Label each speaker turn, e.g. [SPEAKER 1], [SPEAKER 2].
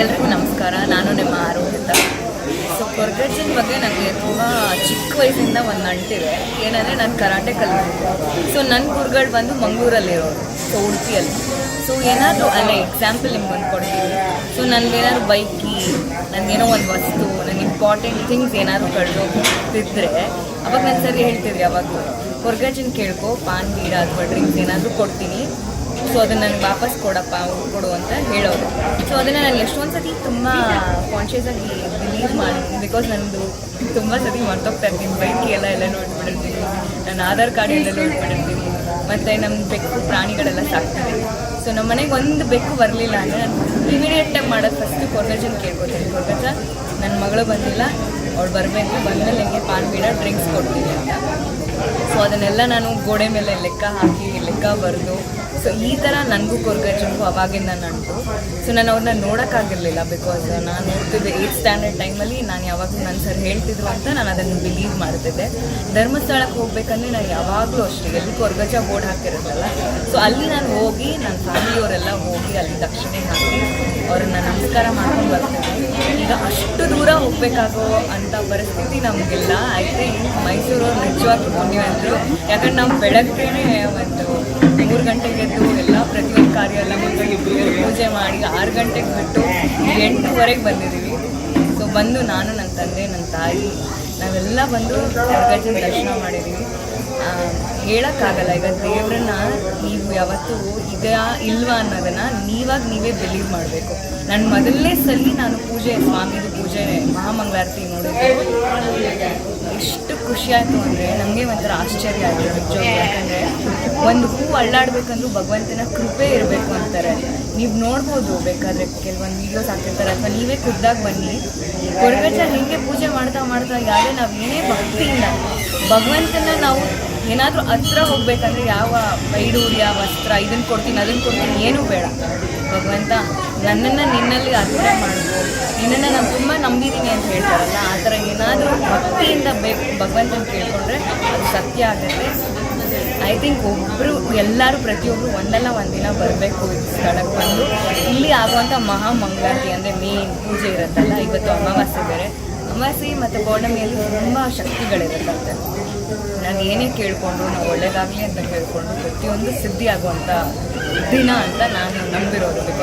[SPEAKER 1] ಎಲ್ರಿಗೂ ನಮಸ್ಕಾರ. ನಾನು ನಿಮ್ಮ ಆರೋಗ್ಯದ ಸೊ ಕೊರ್ಗಜನ್ ಬಗ್ಗೆ ನನಗೆ ತುಂಬ ಚಿಕ್ಕ ವಯಸ್ಸಿಂದ ಒಂದು ನಂಟಿದೆ ಏನಂದರೆ ನಾನು ಕರಾಟೆ ಕಲಿತು ಸೊ ನನ್ನ ಗುರುಗಳು ಬಂದು ಮಂಗಳೂರಲ್ಲಿರೋರು ಸೊ ಉಡುಪಿಯಲ್ಲಿ. ಸೊ ಏನಾದರೂ, ಅಲ್ಲೇ ಎಕ್ಸಾಂಪಲ್ ನಿಮ್ಗೆ ಒಂದು ಕೊಡ್ತೀನಿ. ಸೊ ನನಗೇನಾದ್ರು ಬೈಕಿ, ನನಗೇನೋ ಒಂದು ವಸ್ತು ನನಗೆ ಇಂಪಾರ್ಟೆಂಟ್ ಥಿಂಗ್ಸ್ ಏನಾದರೂ ಕಳೆದೋಗ್ತಿದ್ರೆ, ಅವಾಗ ನಾನು ಸರಿ ಹೇಳ್ತಿದ್ರಿ ಅವಾಗ ಕೊರ್ಗಜ್ಜನ ಕೇಳ್ಕೊ, ಪಾನ್, ಬೀಡ, ಅಥವಾ ಡ್ರಿಂಕ್ಸ್ ಏನಾದರೂ ಕೊಡ್ತೀನಿ. ಸೊ ಅದನ್ನು ನನಗೆ ವಾಪಸ್ ಕೊಡಪ್ಪ, ಕೊಡು ಅಂತ ಹೇಳೋರು. ಸೊ ಅದನ್ನು ನಾನು ಎಷ್ಟೊಂದು ಸತಿ ತುಂಬ ಕಾನ್ಷಿಯಸ್ ಆಗಿ ಬಿಲೀವ್ ಮಾಡಿ ಬಿಕಾಸ್ ನನ್ನದು ತುಂಬ ಸತಿ ಮರ್ತೋಗ್ತಾ ಇರ್ತೀನಿ. ಬೈಕ್ ಎಲ್ಲ ಎಲ್ಲ ನೋಡ್ಬಿಟ್ಟಿರ್ತೀನಿ. ನನ್ನ ಆಧಾರ್ ಕಾರ್ಡ್ ಎಲ್ಲ ನೋಡ್ಬಿಟ್ಟಿರ್ತೀನಿ. ಮತ್ತು ನಮ್ಮ ಬೆಕ್ಕು ಪ್ರಾಣಿಗಳೆಲ್ಲ ಸಾಕ್ತಾರೆ ಸೊ ನಮ್ಮ ಮನೆಗೆ ಒಂದು ಬೆಕ್ಕು ಬರಲಿಲ್ಲ ಅಂದರೆ ನಾನು ಇಮಿಡಿಯೇಟಾಗಿ ಮಾಡೋದು ಫಸ್ಟು ಕೊರ್ಗಜನ್ ಕೇಳ್ಕೊತೀನಿ. ಕೊರ್ಗಜ ನನ್ನ ಮಗಳು ಬಂದಿಲ್ಲ. ಅವಳು ಬರಬೇಕು, ಬಂದಮೇಲೆ ನನಗೆ ಪಾನ್ ಬೀಡ ಡ್ರಿಂಕ್ಸ್ ಕೊಡ್ತೀನಿ ಅಂತ. ಸೊ ಅದನ್ನೆಲ್ಲ ನಾನು ಗೋಡೆ ಮೇಲೆ ಲೆಕ್ಕ ಹಾಕಿ, ಲೆಕ್ಕ ಬರೆದು ಸೊ ಈ ಥರ ನನಗೂ ಕೊರ್ಗಜ್ಜನಿಗೂ ಅವಾಗಿಂದ ನಂಟು ಸೊ ನಾನು ಅವ್ರನ್ನ ನೋಡೋಕ್ಕಾಗಿರಲಿಲ್ಲ ಬಿಕಾಸ್ ನಾನು ಓದ್ತಿದ್ದೆ ಏಯ್ತ್ ಸ್ಟ್ಯಾಂಡರ್ಡ್ ಟೈಮಲ್ಲಿ ನಾನು ಯಾವಾಗಲೂ ನನ್ನ ಸರ್ ಹೇಳ್ತಿದ್ರು ಅಂತ ನಾನು ಅದನ್ನು ಬಿಲೀವ್ ಮಾಡ್ತಿದ್ದೆ. ಧರ್ಮಸ್ಥಳಕ್ಕೆ ಹೋಗ್ಬೇಕಂದ್ರೆ ನಾನು ಯಾವಾಗಲೂ ಅಷ್ಟೇ, ಎಲ್ಲಿ ಕೊರ್ಗಜ್ಜ ಬೋರ್ಡ್ ಹಾಕಿರುತ್ತಲ್ಲ ಸೊ ಅಲ್ಲಿ ನಾನು ಹೋಗಿ ನನ್ನ ಫ್ಯಾಮಿಲಿಯವರೆಲ್ಲ ಹೋಗಿ ಅಲ್ಲಿ ದಕ್ಷಿಣೆ ಹಾಕಿ, ಅವ್ರನ್ನ ನಮಸ್ಕಾರ ಮಾಡ್ಕೊಂಡು ಬರ್ತೀನಿ ಈಗ ಅಷ್ಟು ದೂರ ಹೋಗ್ಬೇಕಾಗೋ ಅಂತ ಪರಿಸ್ಥಿತಿ ನಮಗಿಲ್ಲ. ಐ ತಿಂಕ್ ಮೈಸೂರು ನಿಜವಾಗಿ ಪುಣ್ಯ ಯಾಕಂದ್ರೆ ನಾವು ಬೆಳಗ್ಗೆನೆ ಒಂದು ಮೂರು ಗಂಟೆಗೆ ಎದ್ದು ಎಲ್ಲ ಪ್ರತಿಯೊಂದು ಕಾರ್ಯ ಎಲ್ಲ ಮುಗಿಸಿ ಪೂಜೆ ಮಾಡಿ ಆರು ಗಂಟೆಗೆ ಬಿಟ್ಟು ಎಂಟೂವರೆಗೆ ಬಂದಿದ್ದೀವಿ. ಸೊ ಬಂದು ನಾನು ನನ್ನ ತಂದೆ ನನ್ನ ತಾಯಿ, ನಾವೆಲ್ಲ ಬಂದು ಗಜನ ದರ್ಶನ ಮಾಡಿದ್ದೀವಿ. ಹೇಳಕ್ಕಾಗಲ್ಲ. ಈಗ ದೇವ್ರನ್ನ ನೀವು ಯಾವತ್ತೂ ಇದೆಯಾ ಇಲ್ವಾ ಅನ್ನೋದನ್ನ ನೀವಾಗ ನೀವೇ ಬಿಲೀವ್ ಮಾಡಬೇಕು. ನನ್ನ ಮೊದಲನೇ ಸಲ ನಾನು ಪೂಜೆ, ಸ್ವಾಮಿದು ಪೂಜೆ, ಮಹಾಮಂಗಳಾರತಿ ನೋಡಿದ್ದೆ ಎಷ್ಟು ಖುಷಿಯಾಯಿತು ಅಂದರೆ ನಮಗೆ ಒಂಥರ ಆಶ್ಚರ್ಯ ಆಯಿತು ನಿಜವಾಗ ಯಾಕಂದರೆ ಒಂದು ಹೂ ಅಳ್ಳಾಡ್ಬೇಕಂದ್ರೂ ಭಗವಂತನ ಕೃಪೆ ಇರಬೇಕು ಅಂತಾರೆ. ನೀವು ನೋಡ್ಬೋದು, ಬೇಕಾದರೆ ಕೆಲವೊಂದು ವೀಡಿಯೋಸ್ ಹಾಕಿರ್ತಾರೆ. ಅಥವಾ ನೀವೇ ಖುದ್ದಾಗಿ ಬನ್ನಿ. ಕೊರಗಜ್ಜ ಹೇಗೆ ಪೂಜೆ ಮಾಡ್ತಾ ಮಾಡ್ತಾ, ಯಾರೇ ನಾವು ಏನೇ ಭಕ್ತಿಯಿಂದ ಭಗವಂತನ ನಾವು ಏನಾದರೂ ಹತ್ರ ಹೋಗ್ಬೇಕಂದ್ರೆ ಯಾವ ವೈಡೂರ್ಯ, ವಸ್ತ್ರ ಇದನ್ನು ಕೊಡ್ತೀನಿ ಅದನ್ನು ಕೊಡ್ತೀನಿ ಏನೂ ಬೇಡ. ಭಗವಂತ, ನನ್ನನ್ನು ನಿನ್ನಲ್ಲಿ ಅರ್ಪಣೆ ಮಾಡಬೇಕು ನಿನ್ನನ್ನು ನಾನು ತುಂಬ ನಂಬಿದ್ದೀನಿ ಅಂತ ಹೇಳ್ತಾರಲ್ಲ, ಆ ಥರ ಏನಾದರೂ ಭಕ್ತಿಯಿಂದ ಬೇಕು ಭಗವಂತನ ಕೇಳ್ಕೊಂಡ್ರೆ ಅದು ಸತ್ಯ ಆಗುತ್ತೆ. ಐ ಥಿಂಕ್ ಒಬ್ಬರು ಎಲ್ಲರೂ ಪ್ರತಿಯೊಬ್ಬರು ಒಂದಲ್ಲ ಒಂದಿನ ಬರಬೇಕು ಈ ಸ್ಥಳಕ್ಕೆ ಬಂದು. ಇಲ್ಲಿ ಆಗುವಂಥ ಮಹಾ ಮಂಗಳಾರತಿ ಅಂದರೆ ಮೇನ್ ಪೂಜೆ ಇರುತ್ತಲ್ಲ, ಇವತ್ತು ಅಮಾವಾಸ್ಯೆ ಬೇರೆ. ಅಮಾವಾಸ್ಯೆ ಮತ್ತು ಪೌರ್ಣಮಿಯಲ್ಲಿ ತುಂಬ ಶಕ್ತಿಗಳಿರುತ್ತಂತೆ ನಾನು ಏನೇ ಕೇಳಿಕೊಂಡು ನಾವು ಒಳ್ಳೇದಾಗಲಿ ಅಂತ ಕೇಳಿಕೊಂಡು ಪ್ರತಿಯೊಂದು ಸಿದ್ಧಿ ಆಗುವಂಥ ದಿನ ಅಂತ ನಾನು ನಂಬಿರೋದು. ಬಿಕಾಸ್